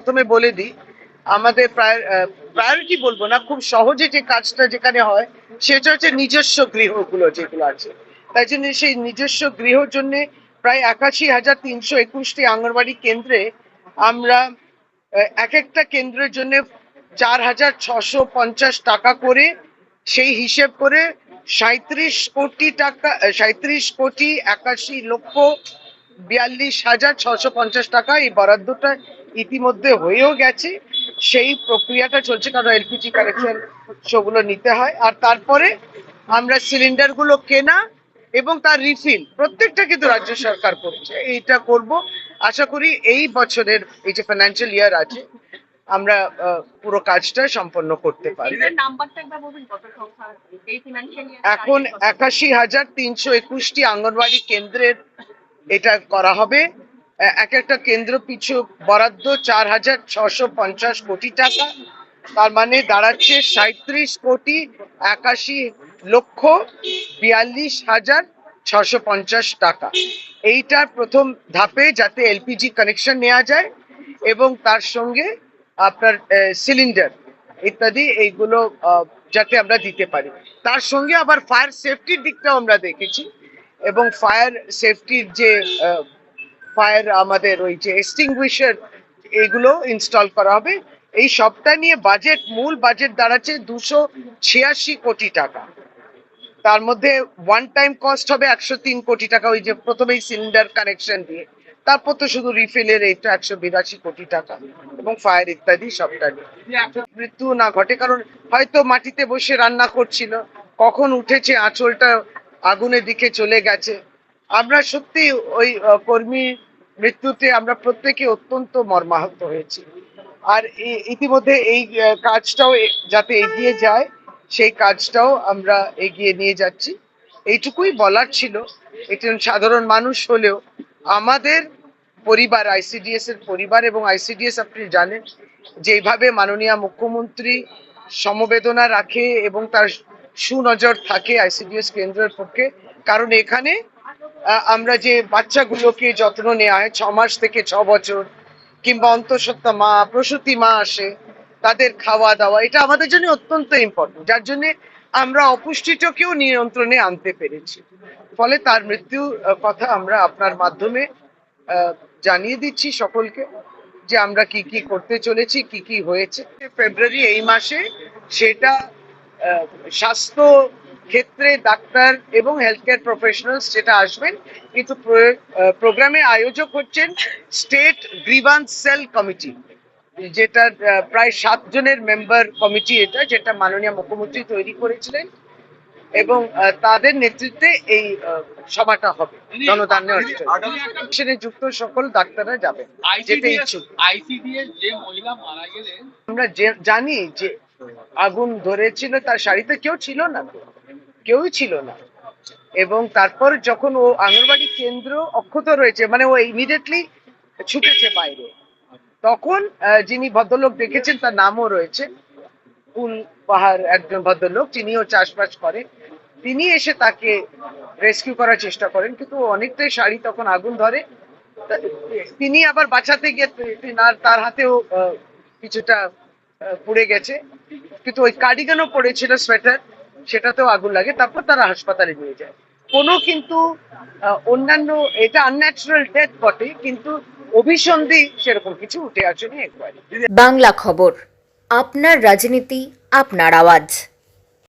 প্রথমে বলে দিই, আমাদের প্রায়োরিটি বলব না, খুব সহজে যে কাজটা যেখানে হয়, সেটা হচ্ছে নিজস্ব গৃহগুলো যেগুলো আছে। তাই জন্য সেই নিজস্ব গৃহর জন্য প্রায় একাশি হাজার তিনশো একুশটি আঙ্গনবাড়ি কেন্দ্রে আমরা এক একটা কেন্দ্রের জন্য চার হাজার ছশো পঞ্চাশ টাকা করে, সেই হিসেব করে সাঁত্রিশ কোটি টাকা সাঁত্রিশ কোটি একাশি লক্ষ বিয়াল্লিশ হাজার ছশো পঞ্চাশ টাকা এই বরাদ্দটা ইতিমধ্যে হয়েও গেছে। সেই প্রক্রিয়াটা চলছে কারণ এলপিজি কানেকশন সেগুলো নিতে হয়। আর তারপরে আমরা সিলিন্ডারগুলো কেনা এবং তার রিফিল প্রত্যেকটা কিন্তু রাজ্য সরকার করছে। এইটা করব। আশা করি এই বছরের এই যে ফাইন্যান্সিয়াল ইয়ার আছে আমরা পুরো কাজটা সম্পন্ন করতে ফিনান্সিয়াল এখন একাশি হাজার তিনশো একুশটি আঙ্গনবাড়ি কেন্দ্রের এটা করা হবে। এক একটা কেন্দ্র পিছু বরাদ্দ চার হাজার ছশো পঞ্চাশ কোটি টাকা। তার মানে দাঁড়াচ্ছে সাঁত্রিশ কোটি একাশি লক্ষ বিয়াল্লিশ হাজার ছশো পঞ্চাশ টাকা। এইটার প্রথম ধাপে যাতে এলপিজি কানেকশন নেওয়া যায় এবং তার সঙ্গে আপনার সিলিন্ডার ইত্যাদি এইগুলো যাতে আমরা দিতে পারি। তার সঙ্গে আবার ফায়ার সেফটির দিকটাও আমরা দেখেছি এবং ফায়ার সেফটির যে ফায়ার আমাদের ওই যে এক্সটিংগুইশার এগুলো ইনস্টল করা হবে। এই সবটা নিয়ে বাজেট মূল বাজেট দাঁড়াচ্ছে দুশো ছিয়াশি কোটি টাকা। তার মধ্যে ওয়ান টাইম কস্ট হবে একশো তিন কোটি টাকা ওই যে প্রথমেই সিলিন্ডার কানেকশন দিয়ে। তারপর তো শুধু রিফিলের এইটা একশো বিরাশি কোটি টাকা এবং ফায়ার ইত্যাদি সবটা মৃত্যু না ঘটে, কারণ হয়তো মাটিতে বসে রান্না করছিল, কখন উঠেছে, আঁচলটা আগুনের দিকে চলে গেছে। আমরা সত্যি ওই কর্মী মৃত্যুতে আমরা প্রত্যেকে অত্যন্ত মর্মাহত হয়েছি। আর ইতিমধ্যে এই কাজটাও যাতে এগিয়ে যায়, সেই কাজটাও আমরা এগিয়ে নিয়ে যাচ্ছি। এইটুকুই বলার ছিল। একজন সাধারণ মানুষ হলেও আমাদের পরিবার আইসিডিএস এর পরিবার এবং আইসিডিএস আপনি জানেন যেভাবে মাননীয় মুখ্যমন্ত্রী সমবেদনা রাখে এবং তার সুনজর থাকে আইসিডিএস কেন্দ্রের পক্ষে, কারণ এখানে আমরা যে বাচ্চাগুলোকে যত্ন নেওয়া হয়, ছ মাস থেকে ছ বছর, কিংবা অন্তঃসত্ত্বা মা, প্রসূতি মা আসে, তাদের খাওয়া দাওয়া, এটা আমাদের জন্য অত্যন্ত ইম্পর্টেন্ট যার জন্য আমরা অপুষ্টিটাকেও নিয়ন্ত্রণে আনতে পেরেছি। ফলে তার মৃত্যু কথা আমরা আপনার মাধ্যমে জানিয়ে দিচ্ছি সকলকে যে আমরা কি কি করতে চলেছি, কি কি হয়েছে। ফেব্রুয়ারি এই মাসে সেটা স্বাস্থ্য ক্ষেত্রে ডাক্তার এবং হেলথ কেয়ার প্রফেশনালস যেটা আসবেন কিন্তু প্রোগ্রামে আয়োজক হচ্ছেন স্টেট গ্রিভান্স সেল কমিটি যেটা প্রায় সাত জনের মেম্বার কমিটি এটা যেটা মাননীয় মুখ্যমন্ত্রী তৈরি করেছিলেন এবং তাদের নেতৃত্বে এই সভাটা হবে জনদানের যুক্ত সকল ডাক্তাররা যাবেন যেতে ইচ্ছুক। আইসিডিএস যে মহিলা মারা গেলেন আমরা জানি যে আগুন ধরেছিল তার শাড়িতে কেউ ছিল না কেউই ছিল না। এবং তারপর যখন ও আঙ্গনবাড়ি কেন্দ্র অক্ষত রয়েছে মানে ও ইমিডিয়েটলি ছুটেছে বাইরে। তখন যিনি ভদ্রলোক দেখেছেন, তার নামও রয়েছে। কুল পাহাড় একজন ভদ্রলোক, তিনিও চাষবাস করে তিনি এসে তাকে রেস্কিউ করার চেষ্টা করেন, কিন্তু অনেকটাই শাড়ি তখন আগুন ধরে। তিনি আবার বাঁচাতে গিয়ে তার হাতেও কিছুটা পুড়ে গেছে। কিন্তু ওই কার্ডিগানও পড়েছিল সোয়েটার সেটাতেও আগুন লাগে, তারপর তারা হাসপাতালে নিয়ে যায়। কোনো কিন্তু অন্যান্য, এটা আনন্যাচারাল ডেথ বটে, কিন্তু অভিসন্ধি সেরকম কিছু উঠে আসেনি একবারই। বাংলা খবর, আপনার রাজনীতি, আপনার আওয়াজ।